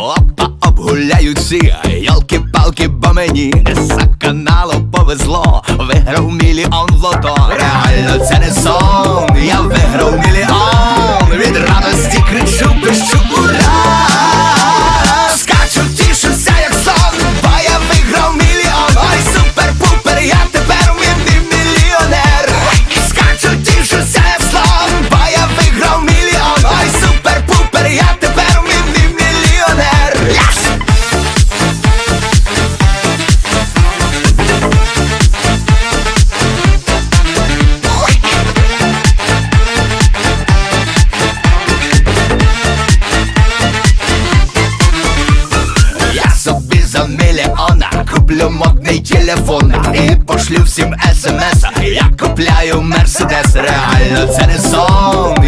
Опа, обгуляю всі Йолки-палки, бо мені за каналу повезло. Виграв мільйон в лото. Реально це не сон куплю модний телефон. І пошлю всім смс Я купляю мерседес, реально це не сон